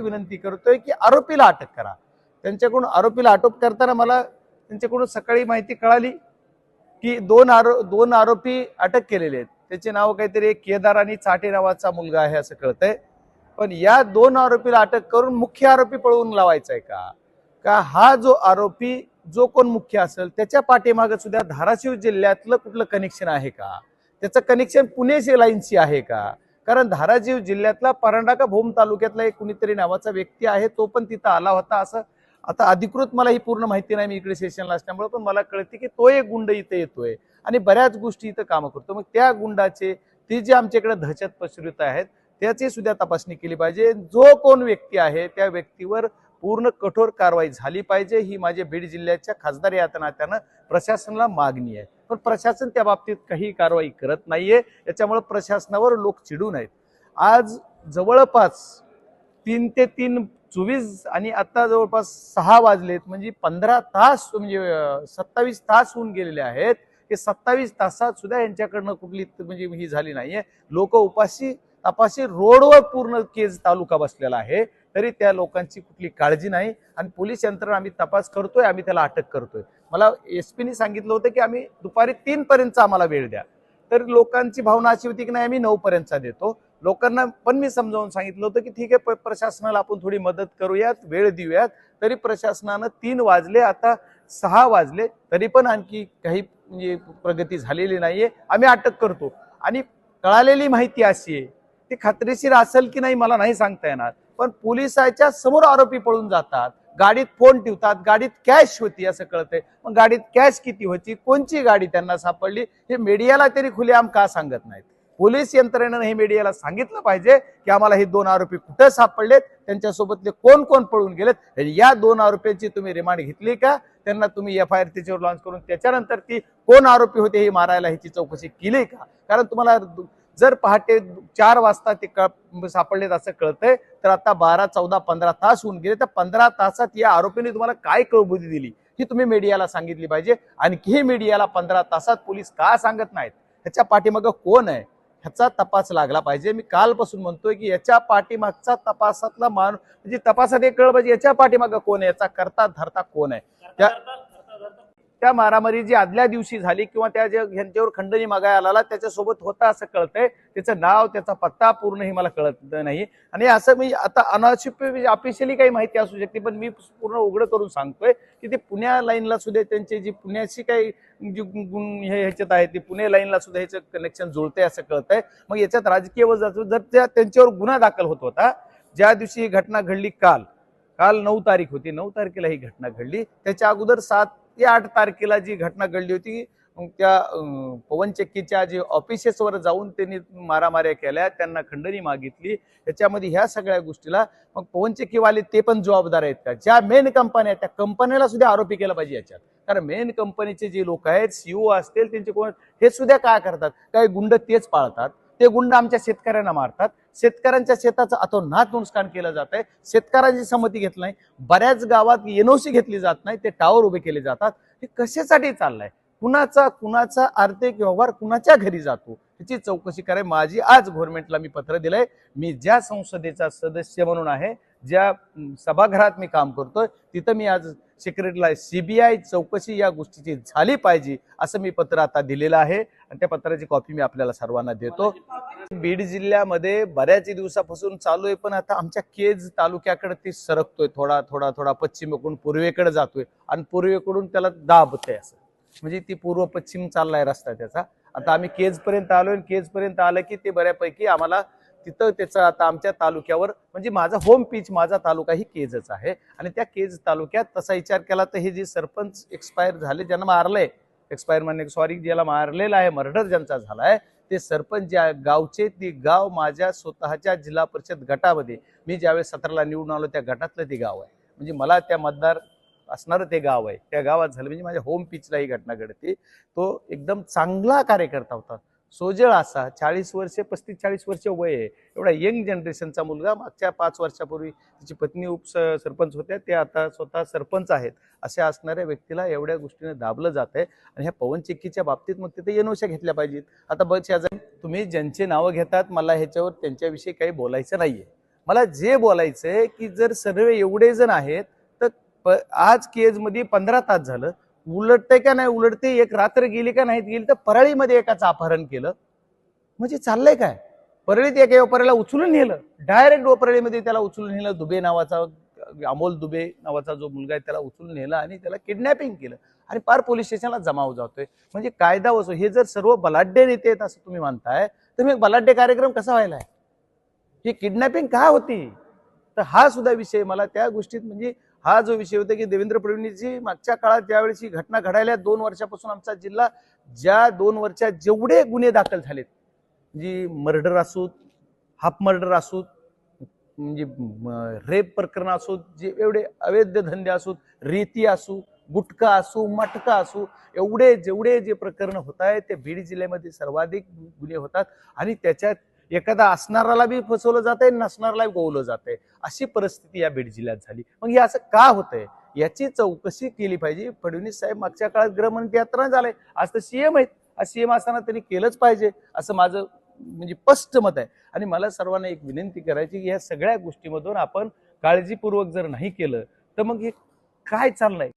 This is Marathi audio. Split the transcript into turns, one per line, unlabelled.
विनंती करतोय की आरोपीला अटक करा. त्यांच्याकडून आरोपीला अटक करताना मला त्यांच्याकडून सकाळी माहिती कळाली की दोन आरो दोन आरोपी अटक केलेले आहेत. त्याचे नाव काहीतरी केदार आणि चाटे नावाचा मुलगा आहे असं कळतंय. पण या दोन आरोपीला अटक करून मुख्य आरोपी पळवून लावायचा आहे का? का हा जो आरोपी जो कोण मुख्य असेल त्याच्या पाठीमागे सुद्धा धाराशिव जिल्ह्यातलं कुठलं कनेक्शन आहे का? त्याचं कनेक्शन पुणे लाईनशी आहे का? कारण धाराजीव जिल्ह्यातला परांडा का भूम तालुक्यातला एक कुणीतरी नावाचा व्यक्ती आहे तो पण तिथं आला होता असं. आता अधिकृत मला ही पूर्ण माहिती नाही मी इकडे सेशनला असल्यामुळे पण मला कळते की तो एक गुंड इथं येतोय आणि बऱ्याच गोष्टी इथं कामं करतो. मग त्या गुंडाचे ती जे आमच्याकडे दहशत पसरवित आहेत त्याची सुद्धा तपासणी केली पाहिजे. जो कोण व्यक्ती आहे त्या व्यक्तीवर पूर्ण कठोर कारवाई झाली पाहिजे ही माझ्या बीड जिल्ह्याच्या खासदार या नात्यानं प्रशासनाला मागणी आहे. पण प्रशासन त्या बाबतीत काही कारवाई करत नाहीये याच्यामुळे प्रशासनावर लोक चिडून आहेत आज जवळपास तीन ते तीन चोवीस आणि आता जवळपास सहा वाजलेत म्हणजे पंधरा तास म्हणजे सत्तावीस तास होऊन गेलेले आहेत. हे सत्तावीस तासात सुद्धा यांच्याकडनं कुठली म्हणजे ही झाली नाहीये. लोक उपाशी तपाशी रोडवर पूर्ण केज तालुका बसलेला आहे. तरी त्या लोकांची कुठली काळजी नाही. आणि पोलीस यंत्रणा आम्ही तपास करतोय आम्ही त्याला अटक करतोय. मला एस पीने सांगितलं होतं की आम्ही दुपारी तीन पर्यंत आम्हाला वेळ द्या. तर लोकांची भावना अशी होती की नाही आम्ही नऊपर्यंतचा देतो. लोकांना पण मी समजावून सांगितलं होतं की ठीक आहे प- प्रशासनाला आपण थोडी मदत करूयात वेळ देऊयात. तरी प्रशासनानं तीन वाजले आता सहा वाजले. तरी पण आणखी काही म्हणजे प्रगती झालेली नाहीये. आम्ही अटक करतो. आणि कळालेली माहिती अशी आहे ती खात्रीशीर असेल की नाही मला नाही सांगता येणार. पण पोलिसाच्या समोर आरोपी पळून जातात. गाडीत फोन ठेवतात. गाडीत कॅश होती असं कळतंय. मग गाडीत कॅश किती होती? कोणची गाडी त्यांना सापडली? हे मीडियाला तरी खुलेआम का सांगत नाहीत? पोलीस यंत्रणेनं हे मीडियाला सांगितलं पाहिजे की आम्हाला हे दोन आरोपी कुठं सापडलेत? त्यांच्यासोबतले कोण कोण पळून गेलेत? या दोन आरोपींची तुम्ही रिमांड घेतली का? त्यांना तुम्ही एफ आय आर त्याच्यावर लॉन्च करून त्याच्यानंतर ती कोण आरोपी होते हे मारायला ह्याची चौकशी केली का? कारण तुम्हाला जर पहाटे चार वाजता ते कळ सापडलेत असं कळतंय तर आता बारा चौदा पंधरा तास होऊन गेले. तर पंधरा तासात या आरोपीने तुम्हाला काय कळबुद्धी दिली? ही तुम्ही मीडियाला सांगितली पाहिजे. आणखी हे मीडियाला पंधरा तासात पोलीस का सांगत नाहीत? ह्याच्या पाठीमागं कोण आहे? ह्याचा तपास लागला पाहिजे. मी कालपासून म्हणतोय की याच्या पाठीमागचा तपासातला मान म्हणजे तपासात एक कळ पाहिजे याच्या पाठीमागं कोण आहे? याचा करता धरता कोण आहे? त्या त्या मारामारी जी आदल्या दिवशी झाली किंवा त्या ज्या ह्यांच्यावर खंडणी मागाय आला त्याच्यासोबत होता असं कळतंय. त्याचं नाव त्याचा पत्ता पूर्ण हे मला कळत नाही. आणि असं मी आता अनाशिप ऑफिशियली काही माहिती असू शकते पण मी पूर्ण उघडं करून सांगतोय की ते पुण्या लाईनला सुद्धा त्यांची जी पुण्याशी काही जी गुण हे ह्याच्यात आहे ते पुणे लाईनला सुद्धा ह्याचं कनेक्शन जुळतंय असं कळतंय. मग याच्यात राजकीय वजा जर त्या त्यांच्यावर गुन्हा दाखल होत होता ज्या दिवशी ही घटना घडली काल काल नऊ तारीख होती नऊ तारखेला ही घटना घडली. त्याच्या अगोदर सात ती आठ तारखेला जी घटना घडली होती मग त्या पवनचक्कीच्या पवन चक्कीच्या जे ऑफिसेसवर जाऊन त्यांनी मारामाऱ्या केल्या त्यांना खंडणी मागितली. त्याच्यामध्ये ह्या सगळ्या गोष्टीला मग पवन चक्कीवाले ते पण जबाबदार आहेत का? ज्या मेन कंपन्या आहेत त्या कंपन्याला सुद्धा आरोपी केला पाहिजे याच्यात. कारण मेन कंपनीचे जे लोक आहेत सीओ असतील त्यांचे कोण हे सुद्धा काय करतात? काही गुंड तेच पाळतात. ते गुंड आमच्या शेतकऱ्यांना मारतात. शेतकऱ्यांच्या शेताचं अतोनात नुकसान केलं जात आहे शेतकऱ्यांची संमती घेत नाही. बऱ्याच गावात एनओसी घेतली जात नाही. ते टावर उभे केले जातात. हे कशासाठी चाललंय? कुणाचा कुणाचा आर्थिक व्यवहार कुणाच्या घरी जातो? त्याची चौकशी कराय माझी आज गव्हर्नमेंटला मी पत्र दिलंय. मी ज्या संसदेचा सदस्य म्हणून आहे ज्या सभागृहात मी काम करतोय तिथं मी आज सेक्रेटरीला आय चौकशी या गोष्टीची झाली पाहिजे असं मी पत्र आता दिलेलं आहे. आणि त्या पत्राची कॉपी मी आपल्याला सर्वांना देतो. बीड जिल्ह्यामध्ये बऱ्याच दिवसापासून चालू आहे पण आता आमच्या केज तालुक्याकडे ते सरकतोय थोडा थोडा थोडा. पश्चिमेकडून पूर्वेकडे जातोय. आणि पूर्वेकडून त्याला दाबतोय असं. म्हणजे ती पूर्व पश्चिम चाललाय रस्ता त्याचा. आता आम्ही केज पर्यंत आलोय केज पर्यंत आलं की ते बऱ्यापैकी आम्हाला तिथं त्याचं आता आमच्या तालुक्यावर म्हणजे माझा होम पीच माझा तालुका ही केजच आहे. आणि त्या केज तालुक्यात तसा विचार केला तर हे जे सरपंच एक्सपायर झाले ज्यांना मारलंय एक्सपायर म्हणजे सॉरी ज्याला मारलेला आहे मर्डर ज्यांचा झालाय ते सरपंच ज्या गावचे ते गाव माझ्या स्वतःच्या जिल्हा परिषद गटामध्ये मी ज्यावेळेस सतराला निवडून आलो त्या गटातलं ते गाव आहे. म्हणजे मला त्या मतदार असणारं ते गाव आहे. त्या गावात झालं म्हणजे माझ्या होम पिचला ही घटना घडते. तो एकदम चांगला कार्यकर्ता होता. सोजळ असा चाळीस वर्षे पस्तीस चाळीस वर्ष वय आहे. एवढा यंग जनरेशनचा मुलगा मागच्या पाच वर्षापूर्वी तिची पत्नी उप स- सरपंच होत्या. ते आता स्वतः सरपंच आहेत. अशा असणाऱ्या व्यक्तीला एवढ्या गोष्टीने दाबलं जात आहे आणि ह्या पवन चिक्कीच्या बाबतीत मग तिथे येनोशा घेतल्या पाहिजेत. आता बघ शेजारी तुम्ही ज्यांचे नावं घेतात मला ह्याच्यावर त्यांच्याविषयी काही बोलायचं नाही आहे मला जे बोलायचं आहे की जर सर्व एवढे जण आहेत तर प- आज केजमध्ये पंधरा तास झालं उलटते का नाही उलटते एक रात्र गेली का नाहीत गेली तर परळीमध्ये एकाचं अपहरण केलं. म्हणजे चाललंय काय? परळीत एका व्यापाऱ्याला उचलून नेलं. डायरेक्ट परळीमध्ये त्याला उचलून नेलं. दुबे नावाचा अमोल दुबे नावाचा जो मुलगा आहे त्याला उचलून नेला आणि त्याला किडनॅपिंग केलं. आणि पार पोलीस स्टेशनला जमाव जातोय. म्हणजे कायदा वसो हे जर सर्व बलाढ्य नेते आहेत असं तुम्ही मानताय तर मग बलाढ्य कार्यक्रम कसा व्हायला आहे ही किडनॅपिंग का होती? तर हा सुद्धा विषय मला त्या गोष्टीत म्हणजे हा जो विषय होता की देवेंद्र फडणवीसजी मागच्या काळात ज्यावेळेस ही घटना घडायला दोन वर्षापासून आमचा जिल्हा ज्या दोन वर्षात जेवढे गुन्हे दाखल झालेत जी मर्डर असोत हाफ मर्डर असोत म्हणजे रेप प्रकरण असोत जे एवढे अवैध धंदे असोत रेती असू गुटखा असू मटका असू एवढे जेवढे जे प्रकरण होत आहेत ते बीड जिल्ह्यामध्ये सर्वाधिक गुन्हे होतात. आणि त्याच्यात एखादा असणाराला बी फसवलं जाते आहे नसणाराला गोवलं जाते आहे अशी परिस्थिती या बीड जिल्ह्यात झाली. मग हे असं का होतंय? याची चौकशी केली पाहिजे. फडणवीस साहेब मागच्या काळात गृहमंत्री यात्रा झालंय आज तर सीएम आहेत. आज सीएम असताना त्यांनी केलंच पाहिजे. असं माझं म्हणजे स्पष्ट मत आहे. आणि मला सर्वांना एक विनंती करायची की या सगळ्या गोष्टीमधून आपण काळजीपूर्वक जर नाही केलं तर मग हे काय चाललंय?